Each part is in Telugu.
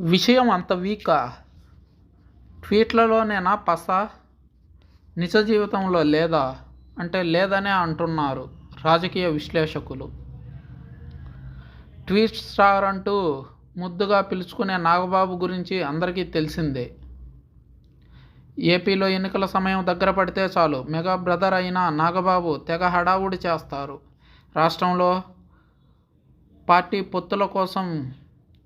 విషయం అంత వీకా ట్వీట్లలోనేనా పస? నిజ జీవితంలో లేదా? అంటే లేదనే అంటున్నారు రాజకీయ విశ్లేషకులు. ట్వీట్ స్టార్ అంటూ ముద్దుగా పిలుచుకునే నాగబాబు గురించి అందరికీ తెలిసిందే. ఏపీలో ఎన్నికల సమయం దగ్గర పడితే చాలు మెగా బ్రదర్ అయిన నాగబాబు తెగ హడావుడి చేస్తారు. రాష్ట్రంలో పార్టీ పొత్తుల కోసం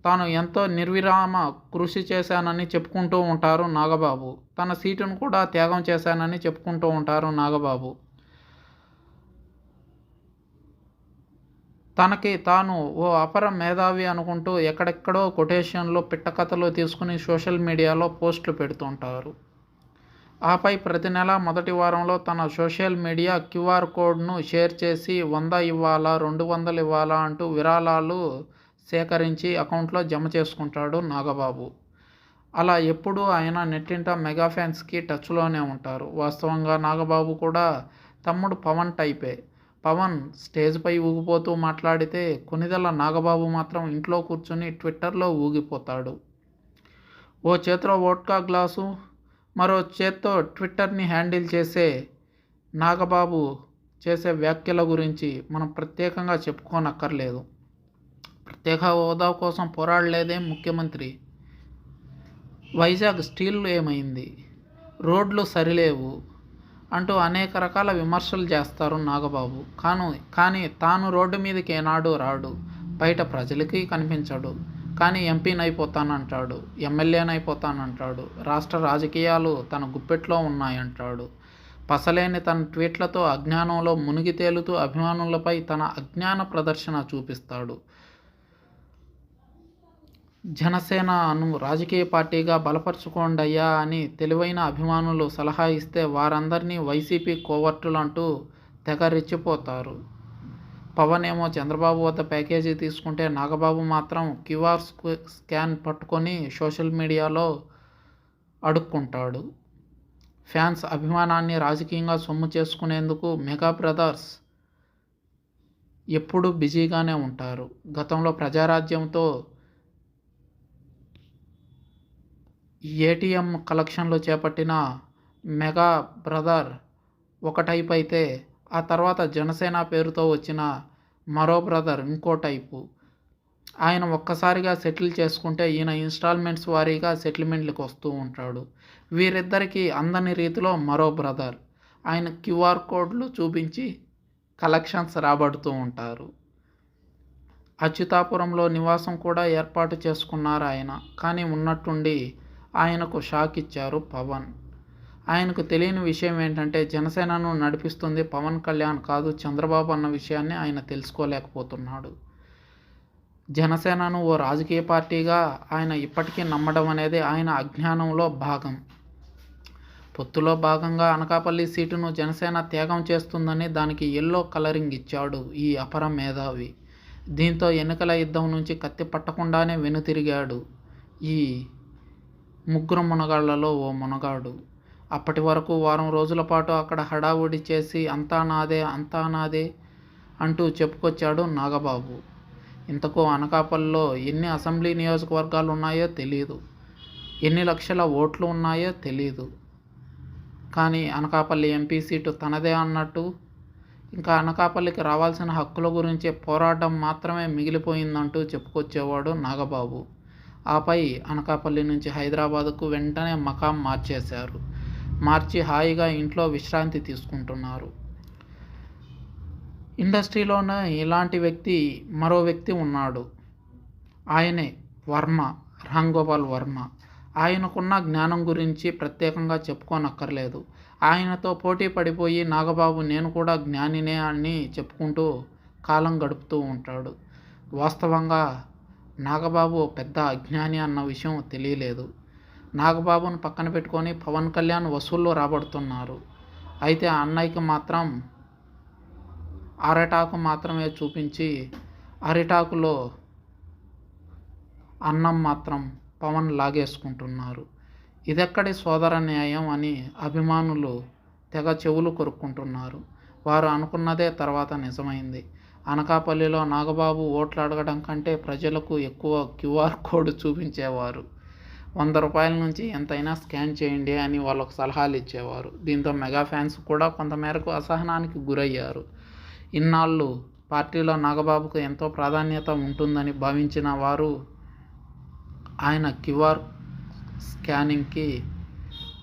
తాను ఎంతో నిర్విరామ కృషి చేశానని చెప్పుకుంటూ ఉంటారు నాగబాబు. తన సీటును కూడా త్యాగం చేశానని చెప్పుకుంటూ ఉంటారు నాగబాబు. తనకి తాను ఓ అపర మేధావి అనుకుంటూ ఎక్కడెక్కడో కొటేషన్లో పిట్టకథలు తీసుకుని సోషల్ మీడియాలో పోస్టులు పెడుతుంటారు. ఆపై ప్రతి నెల మొదటి వారంలో తన సోషల్ మీడియా క్యూఆర్ కోడ్ను షేర్ చేసి వంద ఇవ్వాలా రెండు వందలు ఇవ్వాలా అంటూ విరాళాలు సేకరించి అకౌంట్లో జమ చేసుకుంటాడు నాగబాబు. అలా ఎప్పుడూ ఆయన నెట్టింట మెగా ఫ్యాన్స్కి టచ్లోనే ఉంటారు. వాస్తవంగా నాగబాబు కూడా తమ్ముడు పవన్ టైపే. పవన్ స్టేజ్పై ఊగిపోతూ మాట్లాడితే కొనిదల నాగబాబు మాత్రం ఇంట్లో కూర్చొని ట్విట్టర్లో ఊగిపోతాడు. ఓ చేతిలో వోడ్కా గ్లాసు మరో చేత్తో ట్విట్టర్ని హ్యాండిల్ చేసే నాగబాబు చేసే వ్యాఖ్యల గురించి మనం ప్రత్యేకంగా చెప్పుకోనక్కర్లేదు. ప్రత్యేక హోదా కోసం పోరాడలేదే ముఖ్యమంత్రి. వైజాగ్ స్టీల్ ఏమైంది? రోడ్లు సరిలేవు అంటూ అనేక రకాల విమర్శలు చేస్తారు నాగబాబు. కాను కానీ తాను రోడ్డు మీదకి ఏనాడు రాడు. బయట ప్రజలకి కనిపించడు. కానీ ఎంపీనైపోతానంటాడు ఎమ్మెల్యేనైపోతానంటాడు రాష్ట్ర రాజకీయాలు తన గుప్పెట్లో ఉన్నాయంటాడు. పసలేని తన ట్వీట్లతో అజ్ఞానంలో మునిగి తేలుతూ అభిమానులపై తన అజ్ఞాన ప్రదర్శన చూపిస్తాడు. జనసేనను రాజకీయ పార్టీగా బలపరుచుకోండయ్యా అని తెలివైన అభిమానులు సలహా ఇస్తే వారందరినీ వైసీపీ కోవర్టులంటూ తెగ రెచ్చిపోతారు పవన్ ఏమో చంద్రబాబు వద్ద ప్యాకేజీ తీసుకుంటే నాగబాబు మాత్రం క్యూఆర్ స్కాన్ పట్టుకొని సోషల్ మీడియాలో అడుక్కుంటాడు. ఫ్యాన్స్ అభిమానాన్ని రాజకీయంగా సొమ్ము చేసుకునేందుకు మెగా బ్రదర్స్ ఎప్పుడూ బిజీగానే ఉంటారు. గతంలో ప్రజారాజ్యంతో ఏటీఎం కలెక్షన్లు చేపట్టిన మెగా బ్రదర్ ఒక టైప్ అయితే ఆ తర్వాత జనసేన పేరుతో వచ్చిన మరో బ్రదర్ ఇంకో టైపు. ఆయన ఒక్కసారిగా సెటిల్ చేసుకుంటే ఈయన ఇన్స్టాల్మెంట్స్ వారీగా సెటిల్మెంట్లకు వస్తూ ఉంటాడు. వీరిద్దరికీ అందని రీతిలో మరో బ్రదర్. ఆయన క్యూఆర్ కోడ్లు చూపించి కలెక్షన్స్ రాబడుతూ ఉంటారు. అచ్యుతాపురంలో నివాసం కూడా ఏర్పాటు చేసుకున్నారు ఆయన. కానీ ఉన్నట్టుండి ఆయనకు షాక్ ఇచ్చారు పవన్. ఆయనకు తెలియని విషయం ఏంటంటే జనసేనను నడిపిస్తుంది పవన్ కళ్యాణ్ కాదు చంద్రబాబు అన్న విషయాన్ని ఆయన తెలుసుకోలేకపోతున్నాడు. జనసేనను ఓ రాజకీయ పార్టీగా ఆయన ఇప్పటికీ నమ్మడం అనేది ఆయన అజ్ఞానంలో భాగం. పొత్తులో భాగంగా అనకాపల్లి సీటును జనసేన త్యాగం చేస్తుందని దానికి ఎల్లో కలరింగ్ ఇచ్చాడు ఈ అపర మేధావి. దీంతో ఎన్నికల యుద్ధం నుంచి కత్తి పట్టకుండానే వెనుతిరిగాడు ఈ ముగ్గురు మునగాళ్ళలో ఓ మునగాడు. అప్పటి వరకు వారం రోజుల పాటు అక్కడ హడావుడి చేసి అంతా నాదే అంతా నాదే అంటూ చెప్పుకొచ్చాడు నాగబాబు. ఇంతకు అనకాపల్లిలో ఎన్ని అసెంబ్లీ నియోజకవర్గాలు ఉన్నాయో తెలియదు ఎన్ని లక్షల ఓట్లు ఉన్నాయో తెలియదు కానీ అనకాపల్లి ఎంపీ సీటు తనదే అన్నట్టు ఇంకా అనకాపల్లికి రావాల్సిన హక్కుల గురించి పోరాటం మాత్రమే మిగిలిపోయిందంటూ చెప్పుకొచ్చేవాడు నాగబాబు. ఆపై అనకాపల్లి నుంచి హైదరాబాద్కు వెంటనే మకాం మార్చేశారు. మార్చి హాయిగా ఇంట్లో విశ్రాంతి తీసుకుంటున్నారు. ఇండస్ట్రీలోనే ఇలాంటి వ్యక్తి మరో వ్యక్తి ఉన్నాడు. ఆయనే వర్మ రామ్ గోపాల్ వర్మ. ఆయనకున్న జ్ఞానం గురించి ప్రత్యేకంగా చెప్పుకోనక్కర్లేదు. ఆయనతో పోటీ పడిపోయి నాగబాబు నేను కూడా జ్ఞానినే అని చెప్పుకుంటూ కాలం గడుపుతూ ఉంటాడు. వాస్తవంగా నాగబాబు పెద్ద అజ్ఞాని అన్న విషయం తెలియలేదు. నాగబాబును పక్కన పెట్టుకొని పవన్ కళ్యాణ్ వసూళ్ళు రాబడుతున్నారు. అయితే అన్నయ్యకి మాత్రం అరటాకు మాత్రమే చూపించి అరిటాకులో అన్నం మాత్రం పవన్ లాగేసుకుంటున్నారు. ఇదెక్కడి సోదర న్యాయం అని అభిమానులు తెగ చెవులు కొరుక్కుంటున్నారు. వారు అనుకున్నదే తర్వాత నిజమైంది. అనకాపల్లిలో నాగబాబు ఓట్లు అడగడం కంటే ప్రజలకు ఎక్కువ క్యూఆర్ కోడ్ చూపించేవారు. వంద రూపాయల నుంచి ఎంతైనా స్కాన్ చేయండి అని వాళ్ళకు సలహాలు ఇచ్చేవారు. దీంతో మెగా ఫ్యాన్స్ కూడా కొంతమేరకు అసహనానికి గురయ్యారు. ఇన్నాళ్ళు పార్టీలో నాగబాబుకు ఎంతో ప్రాధాన్యత ఉంటుందని భావించిన వారు ఆయన క్యూఆర్ స్కానింగ్కి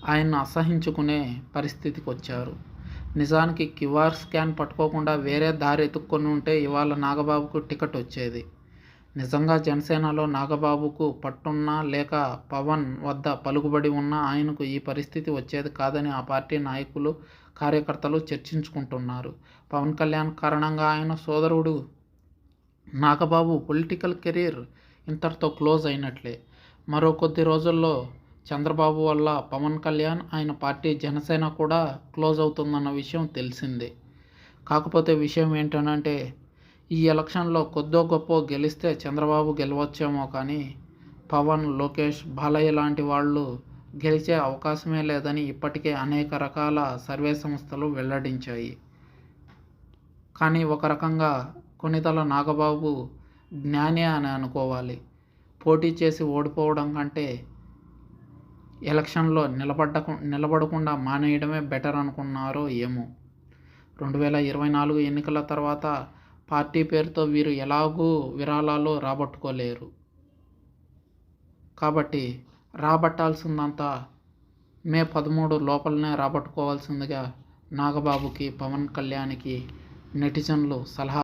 ఆయన్ను అసహించుకునే పరిస్థితికి వచ్చారు నిజానికి క్యూఆర్ స్కాన్ పట్టుకోకుండా వేరే దారి ఎత్తుక్కొని ఉంటే ఇవాళ నాగబాబుకు టికెట్ వచ్చేది. నిజంగా జనసేనలో నాగబాబుకు పట్టున్నా లేక పవన్ వద్ద పలుకుబడి ఉన్నా ఆయనకు ఈ పరిస్థితి వచ్చేది కాదని ఆ పార్టీ నాయకులు కార్యకర్తలు చర్చించుకుంటున్నారు. పవన్ కళ్యాణ్ కారణంగా ఆయన సోదరుడు నాగబాబు పొలిటికల్ కెరీర్ ఇంతటితో క్లోజ్ అయినట్లే. మరో కొద్ది రోజుల్లో చంద్రబాబు వల్ల పవన్ కళ్యాణ్ ఆయన పార్టీ జనసేన కూడా క్లోజ్ అవుతుందన్న విషయం తెలిసిందే. కాకపోతే విషయం ఏంటనంటే ఈ ఎలక్షన్లో కొద్దో గొప్ప గెలిస్తే చంద్రబాబు గెలవచ్చేమో కానీ పవన్ లోకేష్ బాలయ్య లాంటి వాళ్ళు గెలిచే అవకాశమే లేదని ఇప్పటికే అనేక రకాల సర్వే సంస్థలు వెల్లడించాయి. కానీ ఒక రకంగా కొనితల నాగబాబు జ్ఞానే అని అనుకోవాలి. పోటీ చేసి ఓడిపోవడం కంటే ఎలక్షన్లో నిలబడ్డకు నిలబడకుండా మానేయడమే బెటర్ అనుకున్నారో ఏమో. రెండు వేల ఇరవై నాలుగు ఎన్నికల తర్వాత పార్టీ పేరుతో వీరు ఎలాగూ విరాళాలు రాబట్టుకోలేరు. కాబట్టి రాబట్టాల్సిందంతా మే పదమూడు లోపలనే రాబట్టుకోవాల్సిందిగా నాగబాబుకి పవన్ కళ్యాణ్కి నెటిజన్లు సలహా